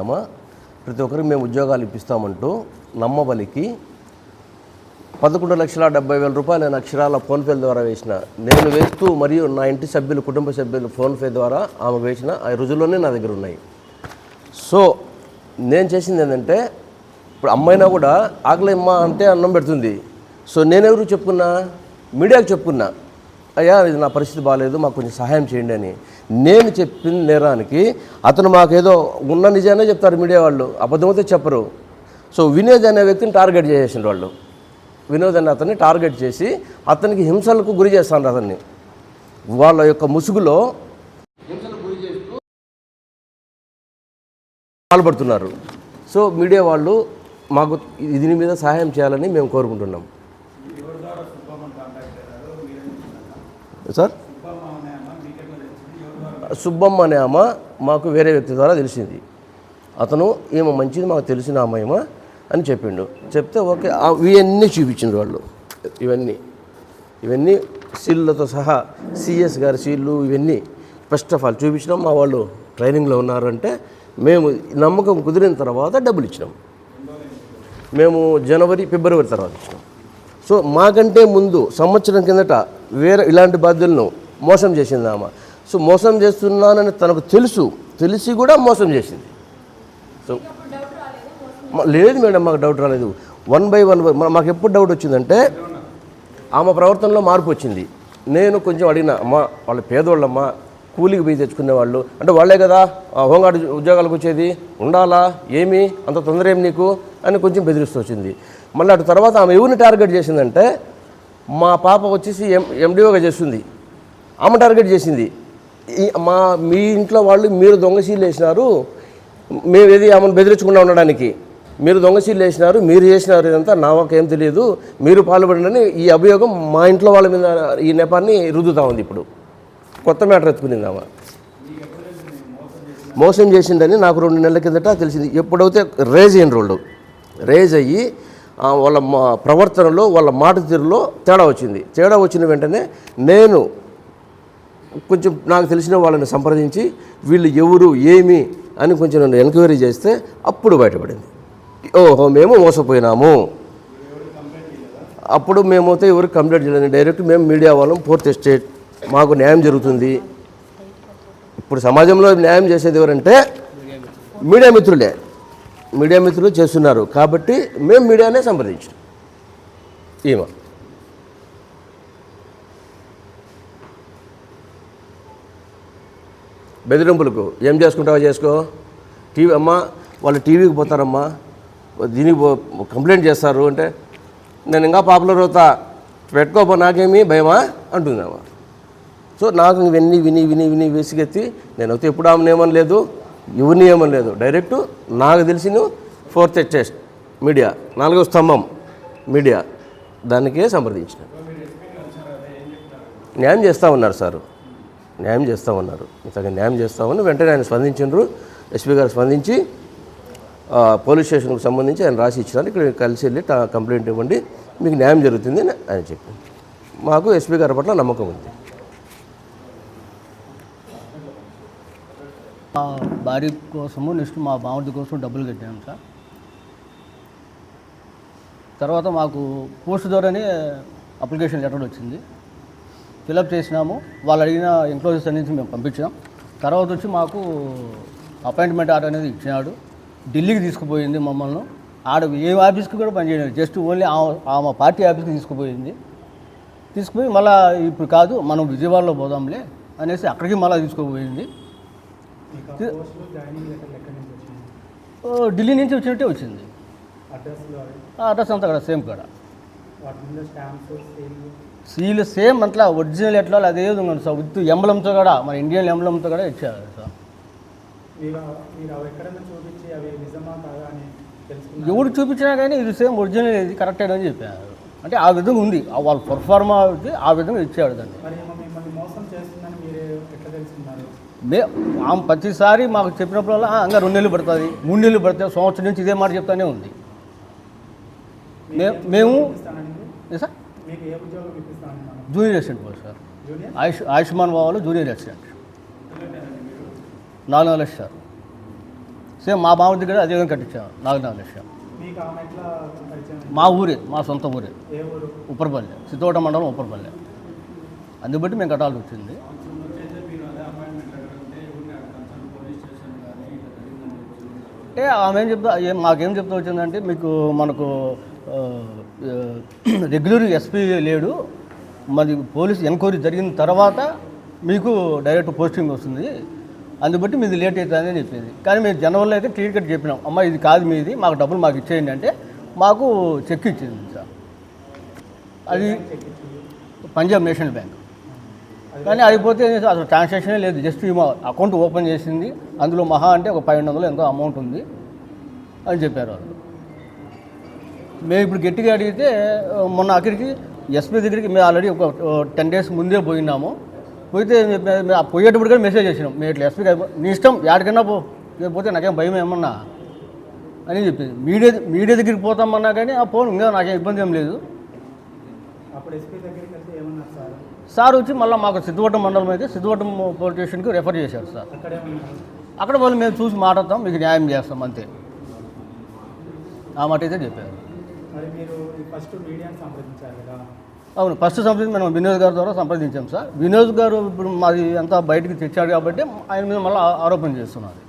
ప్రతి ఒక్కరికి మేము ఉద్యోగాలు ఇప్పిస్తామంటూ నమ్మబలికి పదకొండు లక్షల డెబ్బై వేల రూపాయలు నేను అక్షరాల ఫోన్పే ద్వారా వేసిన. నేను వేస్తూ మరియు నా ఇంటి సభ్యులు కుటుంబ సభ్యులు ఫోన్పే ద్వారా ఆమె వేసిన ఆ రుజువులోనే నా దగ్గర ఉన్నాయి. సో నేను చేసింది ఏంటంటే ఇప్పుడు అమ్మాయినా కూడా ఆకలిమ్మ అంటే అన్నం పెడుతుంది. సో నేనెవరు చెప్పుకున్నా? మీడియాకు చెప్పుకున్నా. అయ్యా ఇది నా పరిస్థితి బాగాలేదు మాకు కొంచెం సహాయం చేయండి అని. నేను చెప్పిన నేరానికి అతను మాకేదో ఉన్న నిజానే చెప్తారు మీడియా వాళ్ళు అబద్ధమైతే చెప్పరు. సో వినోద్ అనే వ్యక్తిని టార్గెట్ చేసేసిన వాళ్ళు. వినోద్ అనే అతన్ని టార్గెట్ చేసి అతనికి హింసలకు గురి చేస్తాను అతన్ని. వాళ్ళ యొక్క ముసుగులో హింసలకు గురి చేస్తూ పాల్పడుతున్నారు. సో మీడియా వాళ్ళు మాకు దీని మీద సహాయం చేయాలని మేము కోరుకుంటున్నాం. సార్? సుబ్బమ్మ అనే ఆమె మాకు వేరే వ్యక్తి ద్వారా తెలిసింది. అతను ఈమె మంచిది మాకు తెలిసిన అమ్మాయిమా అని చెప్పిండు. చెప్తే ఓకే ఇవన్నీ చూపించిండ్రు వాళ్ళు. ఇవన్నీ. ఇవన్నీ సీళ్ళతో సహా సిఎస్ గారి సీళ్ళు ఇవన్నీ. ఫస్ట్ ఆఫ్ ఆల్ చూపించినాం మా వాళ్ళు ట్రైనింగ్లో ఉన్నారంటే మేము నమ్మకం కుదిరిన తర్వాత డబ్బులు ఇచ్చినాం. మేము జనవరి ఫిబ్రవరి తర్వాత ఇచ్చినాం. సో మాకంటే ముందు సంవత్సరం కిందట వేరే ఇలాంటి బాధ్యులను మోసం చేసింది ఆమె. సో మోసం చేస్తున్నానని తనకు తెలుసు. తెలిసి కూడా మోసం చేసింది. సో మ- లేదు మేడం మాకు డౌట్ రాలేదు. వన్ బై వన్ బై మాకు ఎప్పుడు డౌట్ వచ్చిందంటే ఆమె ప్రవర్తనలో మార్పు వచ్చింది. నేను కొంచెం అడిగిన అమ్మ వాళ్ళ పేదోళ్ళమ్మా కూలికి పోయి తెచ్చుకునే వాళ్ళు అంటే వాళ్ళే కదా హోంగార్డ్ హోంగార్డు ఉద్యోగాలకు వచ్చేది. ఉండాలా? ఏమి? అంత తొందర ఏమి నీకు? అని కొంచెం బెదిరిస్తూ వచ్చింది. మళ్ళీ అటు తర్వాత ఆమె ఎవరిని టార్గెట్ చేసిందంటే మా పాప వచ్చేసి ఎం ఎండిఓగా చేస్తుంది. ఆమె టార్గెట్ చేసింది. మా మీ ఇంట్లో వాళ్ళు మీరు దొంగశీలు వేసినారు మేము ఏది ఆమెను బెదిరించకుండా ఉండడానికి. మీరు దొంగశీలు వేసినారు మీరు చేసినారు ఇదంతా నాకేం తెలియదు. మీరు పాల్పడినని ఈ అభియోగం మా ఇంట్లో వాళ్ళ మీద ఈ నెపాన్ని రుద్దుతా ఉంది ఇప్పుడు. కొత్త మ్యాటర్ ఎత్తుకునింది ఆమె. మోసం చేసిందని నాకు రెండు నెలల కిందట తెలిసింది. ఎప్పుడైతే రేజ్ అయిన రోడ్డు రేజ్ అయ్యి వాళ్ళ మా ప్రవర్తనలో వాళ్ళ మాట తీరులో తేడా వచ్చింది. తేడా వచ్చిన వెంటనే నేను కొంచెం నాకు తెలిసిన వాళ్ళని సంప్రదించి వీళ్ళు ఎవరు ఏమి అని కొంచెం నన్ను ఎంక్వైరీ చేస్తే అప్పుడు బయటపడింది. ఓహో మేము మోసపోయినాము. అప్పుడు మేమైతే ఎవరు కంప్లైంట్ చేయలేదు. డైరెక్ట్ మేము మీడియా వాళ్ళం ఫోర్త్ ఎస్టేట్ మాకు న్యాయం జరుగుతుంది. ఇప్పుడు సమాజంలో న్యాయం చేసేది ఎవరంటే మీడియా మిత్రులే. మీడియా మిత్రులు చేస్తున్నారు. కాబట్టి మేము మీడియానే సంప్రదించాం. ఈమె బెదిరింపులకు ఏం చేసుకుంటావో చేసుకో. టీవీ అమ్మ వాళ్ళు టీవీకి పోతారమ్మా. దీనికి పో కంప్లైంట్ చేస్తారు అంటే నేను ఇంకా పాపులర్ అవుతా. పెట్టుకోపో నాకేమి భయమా అంటుందమ్మా. సో నాకు ఇవన్నీ విని విని విని విసిగెత్తి అయితే ఎప్పుడు ఆమె ఏమని లేదు ఎవరిని ఏమని లేదు. డైరెక్ట్ నాకు తెలిసిన ఫోర్త్ టెస్ట్ మీడియా నాలుగో స్తంభం మీడియా దానికే సంప్రదించిన. న్యాయం చేస్తూ ఉన్నారు సారు. న్యాయం చేస్తామన్నారు ఇంతగా న్యాయం చేస్తామని వెంటనే ఆయన స్పందించారు ఎస్పీ గారు స్పందించి పోలీస్ స్టేషన్కి సంబంధించి ఆయన రాసి ఇచ్చినారు. ఇక్కడ కలిసి వెళ్ళి కంప్లైంట్ ఇవ్వండి. మీకు న్యాయం జరుగుతుంది అని ఆయన చెప్పింది మాకు ఎస్పీ గారి పట్ల నమ్మకం ఉంది. మా భార్య కోసము నెక్స్ట్ మా బామర్ది కోసం డబ్బులు కట్టాము సార్. తర్వాత మాకు పోస్ట్ ద్వారానే అప్లికేషన్ లెటర్ వచ్చింది. ఫిలప్ చేసినాము. వాళ్ళు అడిగిన ఎంక్లోజెస్ అనేది మేము పంపించాం తర్వాత వచ్చి మాకు అపాయింట్మెంట్ ఆర్డర్ అనేది ఇచ్చినాడు. ఢిల్లీకి తీసుకుపోయింది మమ్మల్ని. ఆడ ఏ ఆఫీస్కి కూడా పనిచేయలేదు జస్ట్ ఓన్లీ ఆమె పార్టీ ఆఫీస్కి తీసుకుపోయింది. తీసుకుపోయి మళ్ళీ ఇప్పుడు కాదు మనం విజయవాడలో పోదాంలే అనేసి అక్కడికి మళ్ళీ తీసుకుపోయింది. ఢిల్లీ నుంచి వచ్చినట్టే వచ్చింది. అడ్రస్ అంతా కూడా సేమ్ కాడ. సీల్ సేమ్ అట్లా ఒరిజినల్ ఎట్లా అదే ఉంది సార్ విత్ ఎంబలంతో కూడా మన ఇండియన్ ఎంబలంతో కూడా ఇచ్చారు సార్. ఎవడు చూపించినా కానీ ఇది సేమ్ ఒరిజినల్ ఇది కరెక్ట్ అని చెప్పారు. అంటే ఆ విధంగా ఉంది. ఆ వాళ్ళ పర్ఫార్మా ఆ విధంగా ఇచ్చాడు దాన్ని. మే ఆమె ప్రతిసారి మాకు చెప్పినప్పుడల్లా "ఆ, ఇంకా రెండు నెలలు పడుతుంది మూడు నెలలు పడుతుంది సంవత్సరం నుంచి ఇదే మాట చెప్తానే ఉంది. మేము sir? Junior assistant post sir. Ayush Ayushman బాబాలో junior assistant నాలుగు నెలలు సార్. సేమ్ మా బావ దగ్గర అదే విధంగా కట్టించాము నాలుగు లక్షలు. పరిచయం అయింది? మా ఊరే మా సొంత ఊరే. ఉప్పరపల్లి సిద్ధోట మండలం ఉప్పరపల్లి. అందుకు బట్టి మేము కట్టాల్సి వచ్చింది. అంటే ఆమె ఏం చెప్తా మాకేం చెప్తా వచ్చిందంటే మీకు మనకు రెగ్యులర్ ఎస్పీ లేడు. మరి పోలీస్ ఎంక్వైరీ జరిగిన తర్వాత మీకు డైరెక్ట్ పోస్టింగ్ వస్తుంది. అందుబట్టి మీది లేట్ అవుతుందని చెప్పేది. కానీ మేము జనవరిలో అయితే క్లియర్ కట్ చెప్పినాం. అమ్మ ఇది కాదు మీది మాకు డబ్బులు మాకు ఇచ్చేయండి అంటే మాకు చెక్ ఇచ్చింది సార్. అది పంజాబ్ నేషనల్ బ్యాంక్. కానీ అయిపోతే అసలు ట్రాన్సాక్షనే లేదు. జస్ట్ మా అకౌంట్ ఓపెన్ చేసింది. అందులో మహా అంటే ఒక పన్నెండు వందలు ఎంతో అమౌంట్ ఉంది అని చెప్పారు వాళ్ళు. మేము ఇప్పుడు గట్టిగా అడిగితే మొన్న అక్కడికి ఎస్పీ దగ్గరికి మేము ఆల్రెడీ ఒక టెన్ డేస్ ముందే పోయినాము. పోయితే పోయేటప్పుడు కూడా మెసేజ్ చేసినాం. మేము ఇట్లా ఎస్పీ నీ ఇష్టం ఎక్కడికైనా పో పోతే నాకేం భయం ఏమన్నా? అని చెప్పింది. మీడియా మీడియా దగ్గరికి పోతామన్నా కానీ ఆ పోను ఇంకా నాకేం ఇబ్బంది ఏం లేదు. అప్పుడు ఎస్పీ దగ్గరికి వెళ్తే ఏమన్నారు సార్? సార్ వచ్చి మళ్ళీ మాకు సిద్ధవటం మండలం అయితే సిద్ధవటం పోలీస్ స్టేషన్కి రెఫర్ చేశారు సార్. అక్కడ వాళ్ళు మేము చూసి మాట్లాడతాం మీకు న్యాయం చేస్తాం అంతే. ఆ మాట అయితే చెప్పారు. మరి మీరు ఫస్ట్ మీడియాని సంప్రదించారు కదా. అవును ఫస్ట్ సంప్రదించి మనం వినోద్ గారి ద్వారా సంప్రదించాం సార్. వినోద్ గారు ఇప్పుడు మాది అంతా బయటికి తెచ్చాడు కాబట్టి ఆయన మీద మళ్ళీ ఆరోపణ చేస్తున్నారు.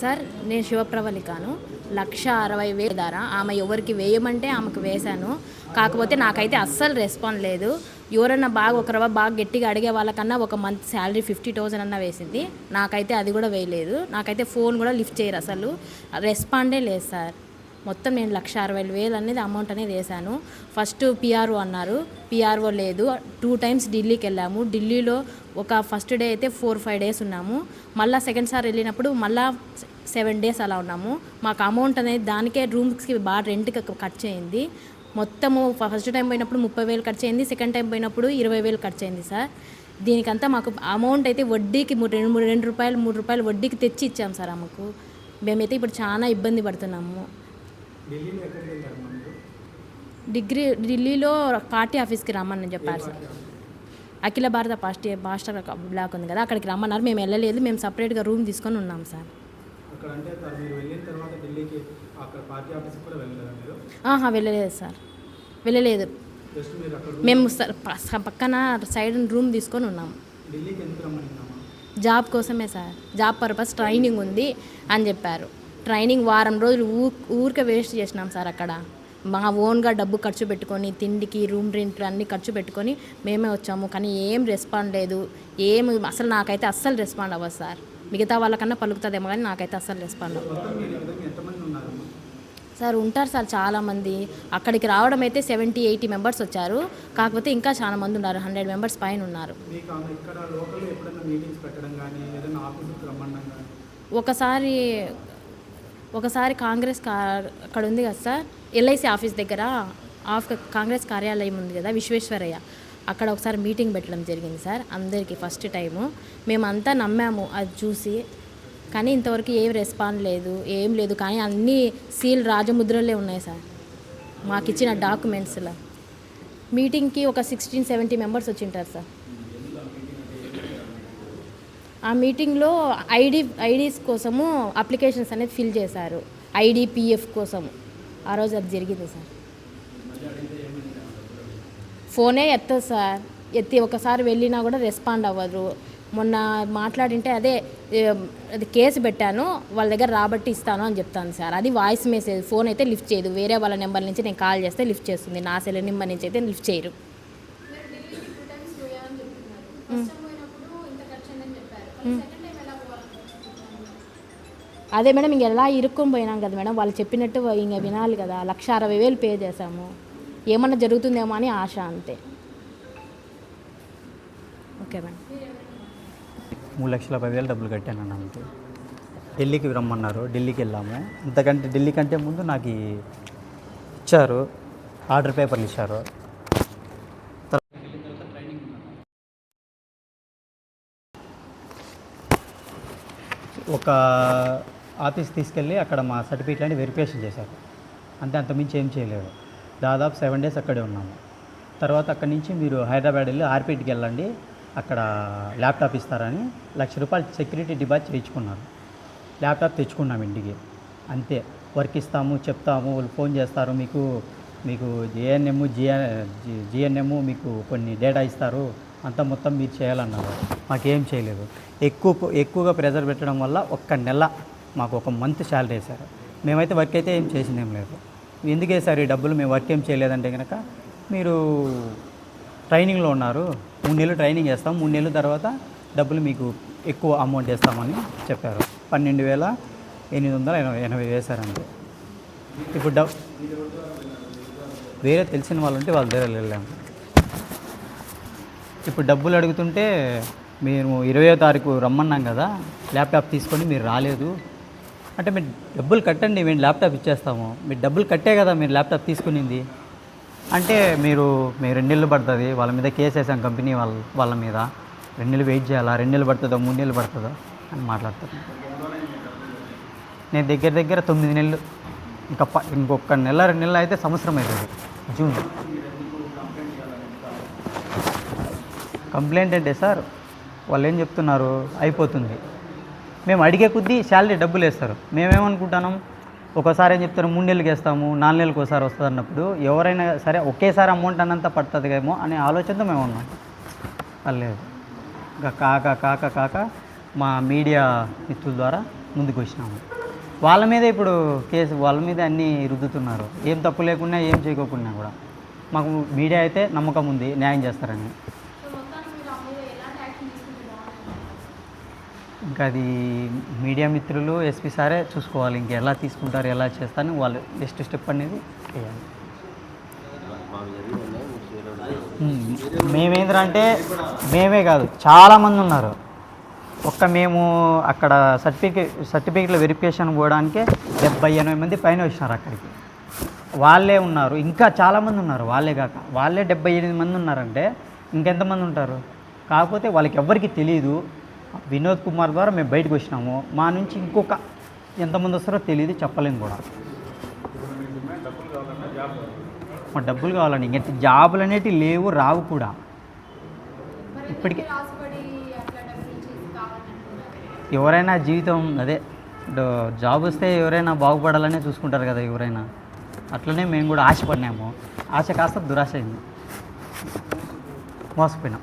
సార్ నేను శివప్రవళికాను లక్ష అరవై వేలు ధర. ఆమె ఎవరికి వేయమంటే ఆమెకు వేశాను. కాకపోతే నాకైతే అస్సలు రెస్పాండ్ లేదు. ఎవరన్నా బాగా ఒక రవ్వ బాగా గట్టిగా అడిగే వాళ్ళకన్నా ఒక మంత్ శాలరీ ఫిఫ్టీ థౌసండ్ అన్న వేసింది. నాకైతే అది కూడా వేయలేదు. నాకైతే ఫోన్ కూడా లిఫ్ట్ చేయరు అసలు. రెస్పాండే లేదు సార్. మొత్తం నేను లక్ష అరవై వేలు అనేది అమౌంట్ అనేది వేశాను. ఫస్ట్ పిఆర్ఓ అన్నారు. పిఆర్ఓ లేదు. టూ టైమ్స్ ఢిల్లీకి వెళ్ళాము. ఢిల్లీలో ఒక ఫస్ట్ డే అయితే ఫోర్ ఫైవ్ డేస్ ఉన్నాము. మళ్ళీ సెకండ్ సార్ వెళ్ళినప్పుడు మళ్ళీ సెవెన్ డేస్ అలా ఉన్నాము. మాకు అమౌంట్ అనేది దానికే రూమ్స్కి బాగా రెంట్కి కట్ అయింది మొత్తము ఫస్ట్ టైం పోయినప్పుడు ముప్పై వేలు ఖర్చు అయింది సెకండ్ టైం పోయినప్పుడు ఇరవై వేలు ఖర్చు అయింది సార్. దీనికంతా మాకు అమౌంట్ అయితే వడ్డీకి రెండు మూడు రెండు రూపాయలు మూడు రూపాయలు వడ్డీకి తెచ్చి ఇచ్చాం సార్ ఆమెకు. మేమైతే ఇప్పుడు చాలా ఇబ్బంది పడుతున్నాము. డిగ్రీ ఢిల్లీలో పార్టీ ఆఫీస్కి రమ్మని చెప్పారు సార్. అఖిల భారత పార్టీ మాస్టర్ బ్లాక్ ఉంది కదా అక్కడికి రమ్మన్నారు. మేము వెళ్ళలేదు మేము సపరేట్గా రూమ్ తీసుకొని ఉన్నాం సార్. అక్కడ అంటే సార్ మీరు వెళ్ళిన తర్వాత ఢిల్లీకి అక్కడ పార్టీ ఆఫీస్కి కూడా వెళ్ళలేదా మీరు? ఆహా వెళ్ళలేదు సార్. వెళ్ళలేదు. మేము పక్కన సైడ్ రూమ్ తీసుకొని ఉన్నాం ఢిల్లీకి ఎందుకు రమ్మన్నామా? జాబ్ కోసమే సార్. జాబ్ పర్పస్ ట్రైనింగ్ ఉంది అని చెప్పారు. ట్రైనింగ్ వారం రోజులు ఊ ఊరికే వేస్ట్ చేసినాం సార్ అక్కడ. మా ఓన్గా డబ్బు ఖర్చు పెట్టుకొని తిండికి రూమ్ రెంట్ అన్నీ ఖర్చు పెట్టుకొని మేమే వచ్చాము. కానీ ఏం రెస్పాండ్ లేదు. ఏం అసలు నాకైతే అస్సలు రెస్పాండ్ అవ్వదు సార్. మిగతా వాళ్ళకన్నా పలుకుతుందేమో కానీ నాకైతే అస్సలు రెస్పాండ్ సార్ ఉంటారు సార్ చాలామంది. అక్కడికి రావడం అయితే సెవెంటీ ఎయిటీ మెంబర్స్ వచ్చారు. కాకపోతే ఇంకా చాలా మంది ఉన్నారు. హండ్రెడ్ మెంబర్స్ పైన ఉన్నారు. ఒకసారి ఒకసారి కాంగ్రెస్ కా అక్కడ ఉంది కదా సార్. ఎల్ఐసి ఆఫీస్ దగ్గర ఆఫ్ కాంగ్రెస్ కార్యాలయం ఉంది కదా విశ్వేశ్వరయ్య. అక్కడ ఒకసారి మీటింగ్ పెట్టడం జరిగింది సార్ అందరికీ ఫస్ట్ టైము. మేమంతా నమ్మాము అది చూసి కానీ ఇంతవరకు ఏం రెస్పాండ్ లేదు ఏం లేదు కానీ అన్నీ సీల్ రాజముద్రలే ఉన్నాయి సార్ మాకు ఇచ్చిన డాక్యుమెంట్స్లో. మీటింగ్కి ఒక సిక్స్టీన్ సెవెంటీ మెంబర్స్ వచ్చింటారు సార్. ఆ మీటింగ్లో ఐడి ఐడీస్ కోసము అప్లికేషన్స్ అనేది ఫిల్ చేశారు ఐడి పిఎఫ్ కోసము. ఆ రోజు అది జరిగింది సార్. ఫోనే ఎత్తదు సార్. ఎత్తి ఒకసారి వెళ్ళినా కూడా రెస్పాండ్ అవ్వరు మొన్న మాట్లాడింటే అదే అది కేసు పెట్టాను వాళ్ళ దగ్గర రాబట్టి ఇస్తాను అని చెప్తాను సార్. అది వాయిస్ మెసేజ్ ఫోన్ అయితే లిఫ్ట్ చేయదు. వేరే వాళ్ళ నెంబర్ నుంచి నేను కాల్ చేస్తే లిఫ్ట్ చేస్తుంది. నా సెల్ నెంబర్ నుంచి అయితే లిఫ్ట్ చేయరు. అదే మేడం ఇంక ఎలా ఇరుక్కొని పోయినాం కదా మేడం. వాళ్ళు చెప్పినట్టు ఇంక వినాలి కదా. లక్ష అరవై వేలు పే చేశాము. ఏమన్నా జరుగుతుందేమో అని ఆశ అంతే. Okay madam. మూడు లక్షల పదివేలు డబ్బులు కట్టాను అన్న అంతే. ఢిల్లీకి రమ్మన్నారు ఢిల్లీకి వెళ్ళాము. అంతకంటే ఢిల్లీ కంటే ముందు నాకు ఇచ్చారు ఆర్డర్ పేపర్లు ఇచ్చారు. ఒక ఆఫీస్ తీసుకెళ్ళి అక్కడ మా సర్టిఫికేట్ అన్ని వెరిఫికేషన్ చేశారు. అంటే అంతమించి ఏం చేయలేదు. దాదాపు సెవెన్ డేస్ అక్కడే ఉన్నాము. తర్వాత అక్కడి నుంచి మీరు హైదరాబాద్ వెళ్ళి ఆర్పీట్కి వెళ్ళండి. అక్కడ ల్యాప్టాప్ ఇస్తారని లక్ష రూపాయలు సెక్యూరిటీ డిపాజిట్ చేయించుకున్నారు. ల్యాప్టాప్ తెచ్చుకున్నాం ఇంటికి. అంతే. వర్క్ ఇస్తాము చెప్తాము వాళ్ళు ఫోన్ చేస్తారు. మీకు మీకు జేఎన్ఎం జిఎన్ జిఎన్ఎం మీకు కొన్ని డేటా ఇస్తారు. అంతా మొత్తం మీరు చేయాలన్నారు. మాకేం చేయలేదు. ఎక్కువ ఎక్కువగా ప్రెజర్ పెట్టడం వల్ల ఒక్క నెల మాకు ఒక మంత్ శాలరీ వేశారు. మేమైతే వర్క్ అయితే ఏం చేసింది లేదు. ఎందుకు వేసారు ఈ డబ్బులు మేము వర్క్ ఏం చేయలేదంటే కనుక మీరు ట్రైనింగ్లో ఉన్నారు. మూడు నెలలు ట్రైనింగ్ చేస్తాం. మూడు నెలల తర్వాత డబ్బులు మీకు ఎక్కువ అమౌంట్ వేస్తామని చెప్పారు. పన్నెండు వేల ఎనిమిది వందల ఎనభై ఎనభై వేశారండి ఇప్పుడు డబ్ వేరే తెలిసిన వాళ్ళు ఉంటే వాళ్ళ దగ్గర వెళ్ళాము ఇప్పుడు డబ్బులు అడుగుతుంటే మేము ఇరవయో తారీఖు రమ్మన్నాం కదా. ల్యాప్టాప్ తీసుకొని మీరు రాలేదు. అంటే మీరు డబ్బులు కట్టండి మేము ల్యాప్టాప్ ఇచ్చేస్తాము. మీరు డబ్బులు కట్టే కదా మీరు ల్యాప్టాప్ తీసుకునింది. అంటే మీరు మీరు రెండు నెలలు పడుతుంది? వాళ్ళ మీద కేసు వేసాం కంపెనీ వాళ్ళ వాళ్ళ మీద. రెండు నెలలు వెయిట్ చేయాలా? రెండు నెలలు పడుతుందో? మూడు నెలలు పడుతుందో? అని మాట్లాడతాను నేను దగ్గర దగ్గర తొమ్మిది నెలలు ఇంకా ఇంకొక నెల రెండు నెలలు అయితే సంవత్సరం అవుతుంది జూన్. కంప్లైంట్ అంటే సార్? వాళ్ళు ఏం చెప్తున్నారు? అయిపోతుంది. మేము అడిగే కొద్దీ శాలరీ డబ్బులు వేస్తారు. మేమేమనుకుంటున్నాం? ఒకసారి ఏం చెప్తారు? మూడు నెలలకి వేస్తాము నాలుగు నెలలకు ఒకసారి వస్తుంది అన్నప్పుడు ఎవరైనా సరే ఒకేసారి అమౌంట్ అన్నంత పడుతుంది ఏమో అనే ఆలోచనతో మేము ఉన్నాం పర్లేదు. ఇంకా కాక కాక కాక మా మీడియా మిత్రుల ద్వారా ముందుకు వచ్చినాము. వాళ్ళ మీద ఇప్పుడు కేసు వాళ్ళ మీద అన్నీ రుద్దుతున్నారు. ఏం తప్పు లేకుండా ఏం చేయకోకుండా కూడా. మాకు మీడియా అయితే నమ్మకం ఉంది న్యాయం చేస్తారని. ఇంకా అది మీడియా మిత్రులు ఎస్పీ సారే చూసుకోవాలి. ఇంక ఎలా తీసుకుంటారు ఎలా చేస్తారని వాళ్ళు నెక్స్ట్ స్టెప్ అనేది వేయాలి. ఉమ్, మేమేంద్రా అంటే మేమే కాదు చాలామంది ఉన్నారు. ఒక్క మేము అక్కడ సర్టిఫికేట్ సర్టిఫికేట్ల వెరిఫికేషన్ పోవడానికే డెబ్బై ఎనభై మంది పైన వచ్చినారు అక్కడికి. వాళ్ళే ఉన్నారు. ఇంకా చాలామంది ఉన్నారు వాళ్ళే కాక. వాళ్ళే డెబ్బై ఎనిమిది మంది ఉన్నారంటే ఇంకెంతమంది ఉంటారు? కాకపోతే వాళ్ళకి ఎవ్వరికి తెలియదు వినోద్ కుమార్ ద్వారా మేము బయటకు వచ్చినాము. మా నుంచి ఇంకొక ఎంతమంది వస్తారో తెలియదు చెప్పలేము కూడా. మా డబ్బులు కావాలండి. ఇంక జాబులు అనేటివి లేవు రావు కూడా. ఇప్పటికే ఎవరైనా జీవితం అదే జాబ్ వస్తే ఎవరైనా బాగుపడాలనే చూసుకుంటారు కదా ఎవరైనా. అట్లనే మేము కూడా ఆశపడినాము. ఆశ కాస్త దురాశ అయింది. మోసపోయినాం.